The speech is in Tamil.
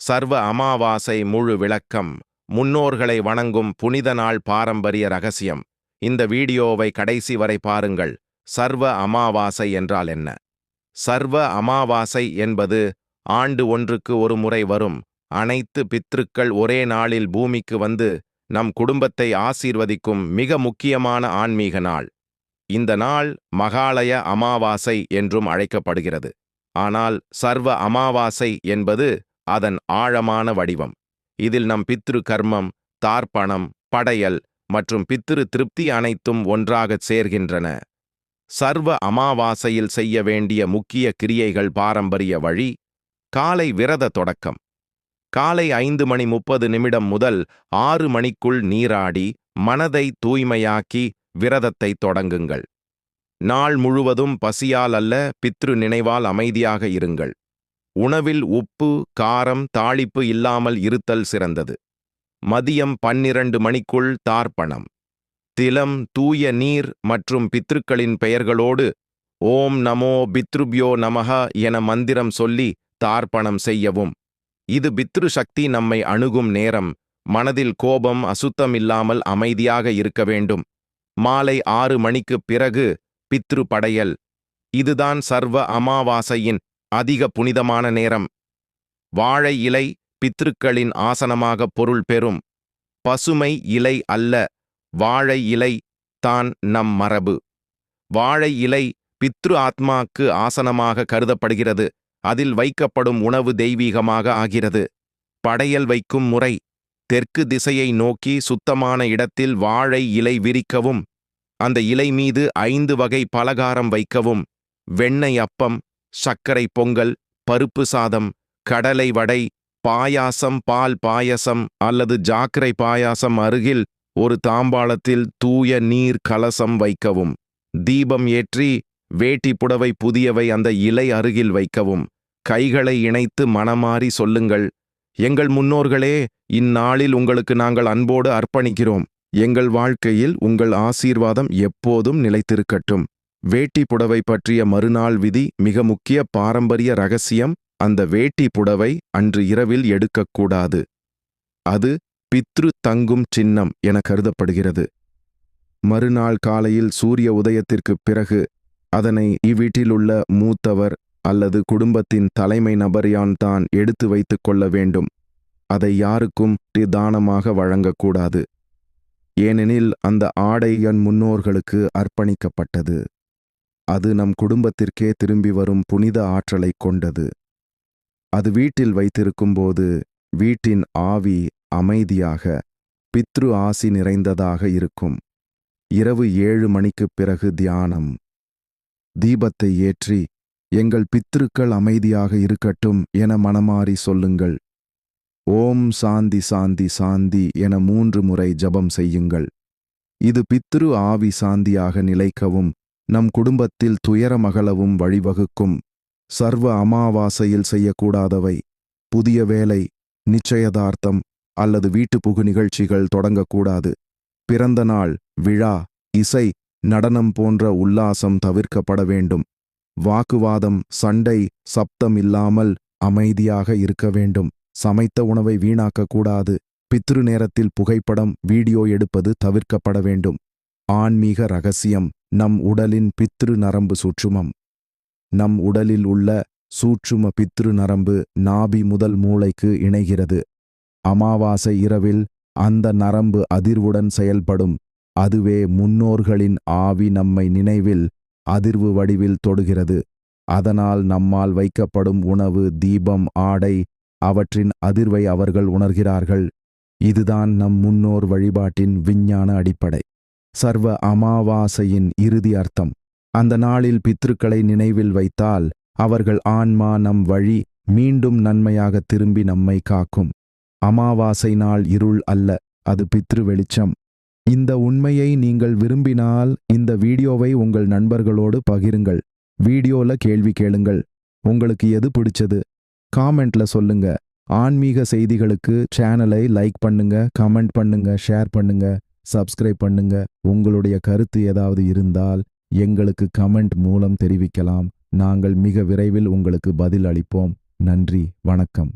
சர்வ அமாவாசை முழு விளக்கம். முன்னோர்களை வணங்கும் புனித நாள் பாரம்பரிய ரகசியம். இந்த வீடியோவை கடைசி வரை பாருங்கள். சர்வ அமாவாசை என்றால் என்ன? சர்வ அமாவாசை என்பது ஆண்டு ஒன்றுக்கு ஒரு முறை வரும். அனைத்து பித்ருக்கள் ஒரே நாளில் பூமிக்கு வந்து நம் குடும்பத்தை ஆசீர்வதிக்கும் மிக முக்கியமான ஆன்மீக நாள். இந்த நாள் மகாலய அமாவாசை என்றும் அழைக்கப்படுகிறது. ஆனால் சர்வ அமாவாசை என்பது அதன் ஆழமான வடிவம். இதில் நம் பித்ரு கர்மம் தார்ப்பணம் படையல் மற்றும் பித்திரு திருப்தி அனைத்தும் ஒன்றாகச் சேர்கின்றன. சர்வ அமாவாசையில் செய்ய வேண்டிய முக்கிய கிரியைகள் பாரம்பரிய வழி காலை விரத தொடக்கம். காலை ஐந்து மணி முப்பது நிமிடம் முதல் ஆறு மணிக்குள் நீராடி மனதை தூய்மையாக்கி விரதத்தை தொடங்குங்கள். நாள் முழுவதும் பசியால் அல்ல பித்ரு நினைவால் அமைதியாக இருங்கள். உணவில் உப்பு காரம் தாளிப்பு இல்லாமல் இருத்தல் சிறந்தது. மதியம் பன்னிரண்டு மணிக்குள் தார்ப்பணம். திலம் தூய நீர் மற்றும் பித்ருக்களின் பெயர்களோடு ஓம் நமோ பித்ருபியோ நமக என மந்திரம் சொல்லி தார்ப்பணம் செய்யவும். இது பித்ரு சக்தி நம்மை அணுகும் நேரம். மனதில் கோபம் அசுத்தம் இல்லாமல் அமைதியாக இருக்க வேண்டும். மாலை ஆறு மணிக்குப் பிறகு பித்ரு படையல். இதுதான் சர்வ அமாவாசையின் அதிக புனிதமான நேரம். வாழை இலை பித்ருக்களின் ஆசனமாக பொருள் பெறும். பசுமை இலை அல்ல வாழை இலை தான் நம் மரபு. வாழை இலை பித்ரு ஆத்மாக்கு ஆசனமாக கருதப்படுகிறது அதில் வைக்கப்படும் உணவு தெய்வீகமாக ஆகிறது. படையல் வைக்கும் முறை தெற்கு திசையை நோக்கி சுத்தமான இடத்தில் வாழை இலை விரிக்கவும் அந்த இலை மீது ஐந்து வகை பலகாரம் வைக்கவும் வெண்ணெய் அப்பம் சர்க்கரை பொங்கல் பருப்பு சாதம் கடலை வடை பாயாசம் பால் பாயசம் அல்லது ஜாக்கரை பாயாசம் அருகில் ஒரு தாம்பாளத்தில் தூய நீர் கலசம் வைக்கவும். தீபம் ஏற்றி வேட்டி புடவை புதியவை அந்த இலை அருகில் வைக்கவும். கைகளை இணைத்து மனமாறி சொல்லுங்கள். எங்கள் முன்னோர்களே இந்நாளில் உங்களுக்கு நாங்கள் அன்போடு அர்ப்பணிக்கிறோம். எங்கள் வாழ்க்கையில் உங்கள் ஆசீர்வாதம் எப்போதும் நிலைத்திருக்கட்டும். வேட்டி புடவை பற்றிய மறுநாள் விதி மிக முக்கிய பாரம்பரிய ரகசியம். அந்த வேட்டி புடவை அன்று இரவில் எடுக்கக்கூடாது அது பித்ரு தங்கும் சின்னம் என கருதப்படுகிறது. மறுநாள் காலையில் சூரிய உதயத்திற்குப் பிறகு அதனை இவ்வீட்டிலுள்ள மூத்தவர் அல்லது குடும்பத்தின் தலைமை நபரியான் தான் எடுத்து வைத்துக் கொள்ள வேண்டும். அதை யாருக்கும் தானமாக வழங்கக்கூடாது ஏனெனில் அந்த ஆடை என் முன்னோர்களுக்கு அர்ப்பணிக்கப்பட்டது. அது நம் குடும்பத்திற்கே திரும்பி வரும் புனித ஆற்றலை கொண்டது. அது வீட்டில் வைத்திருக்கும்போது வீட்டின் ஆவி அமைதியாக பித்ரு ஆசி நிறைந்ததாக இருக்கும். இரவு ஏழு மணிக்குப் பிறகு தியானம். தீபத்தை ஏற்றி எங்கள் பித்ருக்கள் அமைதியாக இருக்கட்டும் என மனமாறி சொல்லுங்கள். ஓம் சாந்தி சாந்தி சாந்தி என மூன்று முறை ஜபம் செய்யுங்கள். இது பித்ரு ஆவி சாந்தியாக நிலைக்கவும் நம் குடும்பத்தில் துயரமகளவும் வழிவகுக்கும். சர்வ அமாவாசையில் செய்யக்கூடாதவை. புதிய வேலை நிச்சயதார்த்தம் அல்லது வீட்டுப்புகு நிகழ்ச்சிகள் தொடங்கக்கூடாது. பிறந்த நாள் விழா இசை நடனம் போன்ற உல்லாசம் தவிர்க்கப்பட வேண்டும். வாக்குவாதம் சண்டை சப்தம் இல்லாமல் அமைதியாக இருக்க வேண்டும். சமைத்த உணவை வீணாக்கக்கூடாது. பித்ரு நேரத்தில் புகைப்படம் வீடியோ எடுப்பது தவிர்க்கப்பட வேண்டும். ஆன்மீக ரகசியம். நம் உடலின் பித்ரு நரம்பு சூட்சுமம். நம் உடலில் உள்ள சூட்சும பித்ரு நரம்பு நாபி முதல் மூளைக்கு இணைகிறது. அமாவாசை இரவில் அந்த நரம்பு அதிர்வுடன் செயல்படும். அதுவே முன்னோர்களின் ஆவி நம்மை நினைவில் அதிர்வு வடிவில் தொடுகிறது. அதனால் நம்மால் வைக்கப்படும் உணவு தீபம் ஆடை அவற்றின் அதிர்வை அவர்கள் உணர்கிறார்கள். இதுதான் நம் முன்னோர் வழிபாட்டின் விஞ்ஞான அடிப்படை. சர்வ அமாவாசையின் இறுதி அர்த்தம். அந்த நாளில் பித்ருக்களை நினைவில் வைத்தால் அவர்கள் ஆன்மா நம் வழி மீண்டும் நன்மையாக திரும்பி நம்மை காக்கும். அமாவாசை நாள் இருள் அல்ல அது பித்ரு வெளிச்சம். இந்த உண்மையை நீங்கள் விரும்பினால் இந்த வீடியோவை உங்கள் நண்பர்களோடு பகிருங்கள். வீடியோல கேள்வி கேளுங்கள். உங்களுக்கு எது பிடிச்சது? காமெண்ட்ல சொல்லுங்க. ஆன்மீக செய்திகளுக்கு சேனலை லைக் பண்ணுங்க கமெண்ட் பண்ணுங்க ஷேர் பண்ணுங்க. சப்ஸ்கிரைப் பண்ணுங்க. உங்களுடைய கருத்து ஏதாவது இருந்தால் எங்களுக்கு கமெண்ட் மூலம் தெரிவிக்கலாம். நாங்கள் மிக விரைவில் உங்களுக்கு பதில் அளிப்போம். நன்றி. வணக்கம்.